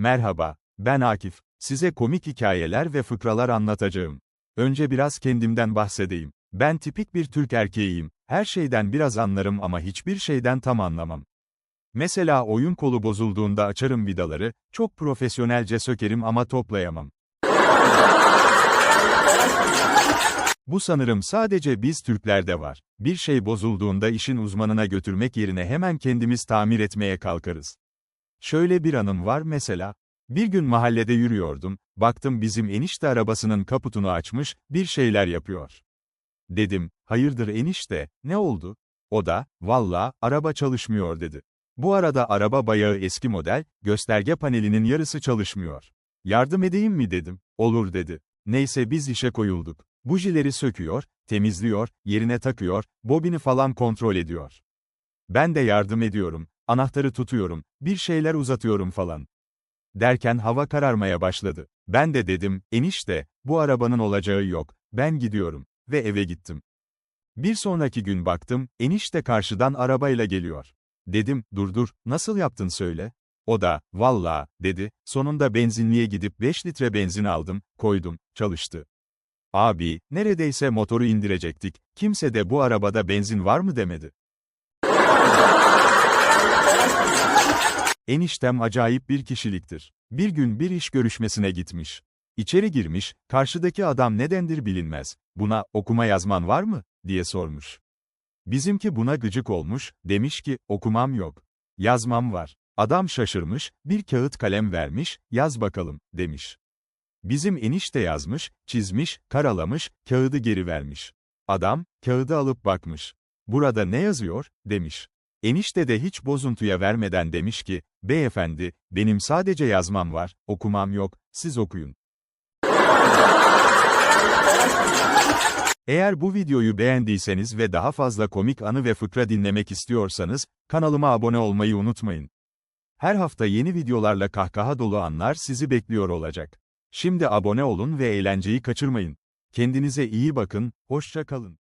Merhaba, ben Akif. Size komik hikayeler ve fıkralar anlatacağım. Önce biraz kendimden bahsedeyim. Ben tipik bir Türk erkeğiyim. Her şeyden biraz anlarım ama hiçbir şeyden tam anlamam. Mesela oyun kolu bozulduğunda açarım vidaları, çok profesyonelce sökerim ama toplayamam. Bu sanırım sadece biz Türklerde var. Bir şey bozulduğunda işin uzmanına götürmek yerine hemen kendimiz tamir etmeye kalkarız. Şöyle bir anım var mesela. Bir gün mahallede yürüyordum, baktım bizim enişte arabasının kaputunu açmış, bir şeyler yapıyor. Dedim, hayırdır enişte, ne oldu? O da, valla, araba çalışmıyor dedi. Bu arada araba bayağı eski model, gösterge panelinin yarısı çalışmıyor. Yardım edeyim mi dedim, olur dedi. Neyse biz işe koyulduk. Bujileri söküyor, temizliyor, yerine takıyor, bobini falan kontrol ediyor. Ben de yardım ediyorum, anahtarı tutuyorum, bir şeyler uzatıyorum falan. Derken hava kararmaya başladı. Ben de dedim, enişte, bu arabanın olacağı yok, ben gidiyorum. Ve eve gittim. Bir sonraki gün baktım, enişte karşıdan arabayla geliyor. Dedim, dur dur, nasıl yaptın söyle. O da, valla, dedi, sonunda benzinliğe gidip 5 litre benzin aldım, koydum, çalıştı. Abi, neredeyse motoru indirecektik, kimse de bu arabada benzin var mı demedi. Eniştem acayip bir kişiliktir. Bir gün bir iş görüşmesine gitmiş. İçeri girmiş, karşıdaki adam nedendir bilinmez. Buna, okuma yazman var mı? diye sormuş. Bizimki buna gıcık olmuş, demiş ki, okumam yok. Yazmam var. Adam şaşırmış, bir kağıt kalem vermiş, yaz bakalım, demiş. Bizim enişte yazmış, çizmiş, karalamış, kağıdı geri vermiş. Adam, kağıdı alıp bakmış. Burada ne yazıyor, demiş. Enişte de hiç bozuntuya vermeden demiş ki, beyefendi, benim sadece yazmam var, okumam yok, siz okuyun. Eğer bu videoyu beğendiyseniz ve daha fazla komik anı ve fıkra dinlemek istiyorsanız, kanalıma abone olmayı unutmayın. Her hafta yeni videolarla kahkaha dolu anlar sizi bekliyor olacak. Şimdi abone olun ve eğlenceyi kaçırmayın. Kendinize iyi bakın, hoşça kalın.